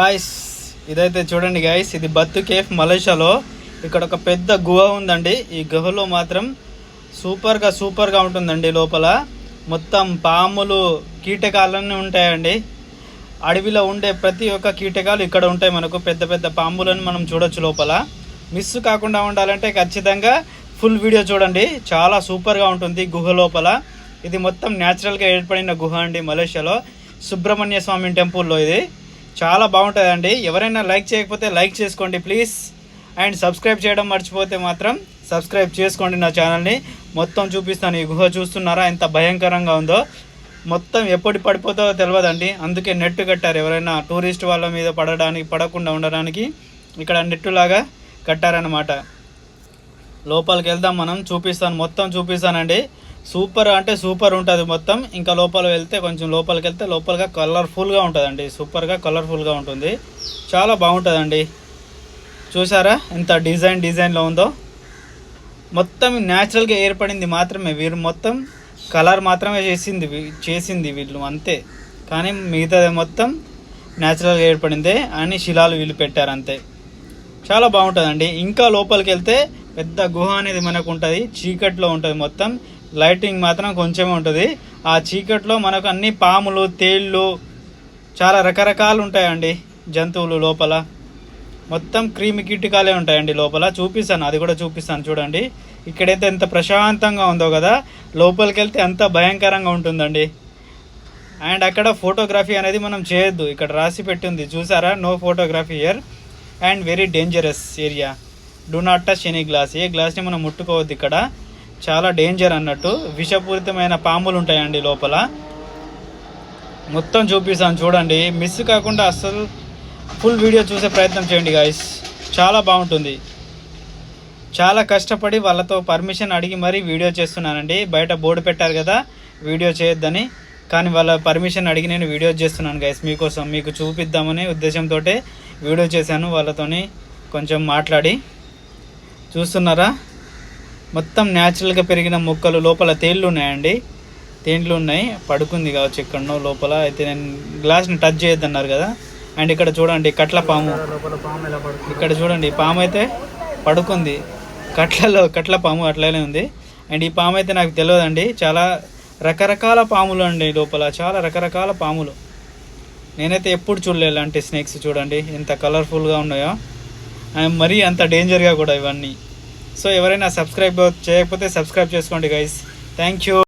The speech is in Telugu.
గాయస్ ఇదైతే చూడండి గాయస్ ఇది బత్తు కేఫ్ మలేషియాలో. ఇక్కడ ఒక పెద్ద గుహ ఉందండి. ఈ గుహలో మాత్రం సూపర్గా సూపర్గా ఉంటుందండి లోపల. మొత్తం పాములు కీటకాలన్నీ ఉంటాయండి. అడవిలో ఉండే ప్రతి ఒక్క కీటకాలు ఇక్కడ ఉంటాయి మనకు. పెద్ద పెద్ద పాములను మనం చూడొచ్చు లోపల. మిస్ కాకుండా ఉండాలంటే ఖచ్చితంగా ఫుల్ వీడియో చూడండి. చాలా సూపర్గా ఉంటుంది గుహ లోపల. ఇది మొత్తం న్యాచురల్గా ఏర్పడిన గుహ అండి మలేషియాలో. సుబ్రహ్మణ్య స్వామి టెంపుల్లో ఇది. చాలా బాగుంటుందండి. ఎవరైనా లైక్ చేయకపోతే లైక్ చేసుకోండి ప్లీజ్. అండ్ సబ్స్క్రైబ్ చేయడం మర్చిపోతే మాత్రం సబ్స్క్రైబ్ చేసుకోండి నా ఛానల్ని. మొత్తం చూపిస్తాను. ఈ గుహ చూస్తున్నారా? ఎంత భయంకరంగా ఉందో. మొత్తం ఎప్పుడు పడిపోతుందో తెలియదండి అందుకే నెట్ కట్టారు ఎవరైనా. టూరిస్ట్ వాళ్ళ మీద పడడానికి పడకుండా ఉండడానికి ఇక్కడ నెట్టులాగా లాగా కట్టారనమాట లోపలికి వెళ్దాం మనం. చూపిస్తాను. మొత్తం చూపిస్తానండి. సూపర్ అంటే సూపర్ ఉంటుంది మొత్తం. ఇంకా లోపల వెళ్తే కొంచెం లోపలికి వెళ్తే లోపలగా కలర్ఫుల్గా ఉంటుందండి. సూపర్గా కలర్ఫుల్గా ఉంటుంది. చాలా బాగుంటుందండి. చూసారా ఎంత డిజైన్ డిజైన్లో ఉందో? మొత్తం న్యాచురల్గా ఏర్పడింది మాత్రమే. వీరు మొత్తం కలర్ మాత్రమే చేసింది చేసింది వీళ్ళు అంతే. కానీ మిగతాది మొత్తం న్యాచురల్గా ఏర్పడిందే అని శిలాలు వీళ్ళు పెట్టారు అంతే. చాలా బాగుంటుందండి. ఇంకా లోపలికి వెళ్తే పెద్ద గుహ అనేది మనకు ఉంటుంది. చీకట్లో ఉంటుంది మొత్తం. లైటింగ్ మాత్రం కొంచెమే ఉంటుంది. ఆ చీకట్లో మనకు అన్ని పాములు తేళ్ళు చాలా రకరకాలు ఉంటాయండి జంతువులు లోపల. మొత్తం క్రీమి కీటకాలే ఉంటాయండి లోపల. చూపిస్తాను అది కూడా చూపిస్తాను చూడండి. ఇక్కడైతే ఎంత ప్రశాంతంగా ఉందో కదా. లోపలికి వెళ్తే ఎంత భయంకరంగా ఉంటుందండి. అండ్ అక్కడ ఫోటోగ్రఫీ అనేది మనం చేయొద్దు. ఇక్కడ రాసి పెట్టింది చూసారా? No photography here and very dangerous area. Do not touch any glass. ఏ గ్లాస్ని మనం ముట్టుకోవద్దు ఇక్కడ. చాలా డేంజర్ అన్నట్టు విషపూరితమైన పాములు ఉంటాయండి లోపల. మొత్తం చూపిస్తాను చూడండి. మిస్ కాకుండా అస్సలు ఫుల్ వీడియో చూసే ప్రయత్నం చేయండి గాయస్ చాలా బాగుంటుంది. చాలా కష్టపడి వాళ్ళతో పర్మిషన్ అడిగి మరీ వీడియో చేస్తున్నానండి. బయట బోర్డు పెట్టారు కదా వీడియో చేయొద్దని. కానీ వాళ్ళ పర్మిషన్ అడిగి నేను వీడియో చేస్తున్నాను గైస్ మీకోసం మీకు చూపిద్దామనే ఉద్దేశంతో వీడియో చేశాను వాళ్ళతోని. కొంచెం మాట్లాడి. చూస్తున్నారా? మొత్తం న్యాచురల్గా పెరిగిన మొక్కలు లోపల తేళ్ళు ఉన్నాయండి. తేండ్లు ఉన్నాయి. పడుకుంది కావచ్చు ఎక్కడనో లోపల. అయితే నేను గ్లాస్ని టచ్ చేయొద్దన్నారు కదా. అండ్ ఇక్కడ చూడండి కట్ల పాము. ఇక్కడ చూడండి పాము అయితే పడుకుంది. కట్లలో కట్ల పాము అట్లానే ఉంది. అండ్ ఈ పాము అయితే నాకు తెలియదండి. చాలా రకరకాల పాములు అండి లోపల. చాలా రకరకాల పాములు. నేనైతే ఎప్పుడు చూడలేదు ఇలాంటి స్నేక్స్ చూడండి. ఎంత కలర్ఫుల్గా ఉన్నాయో. అండ్ మరీ అంత డేంజర్గా కూడా ఇవన్నీ. సో ఎవరైనా సబ్స్క్రైబ్ చేయకపోతే సబ్స్క్రైబ్ చేసుకోండి గైస్ థ్యాంక్ యూ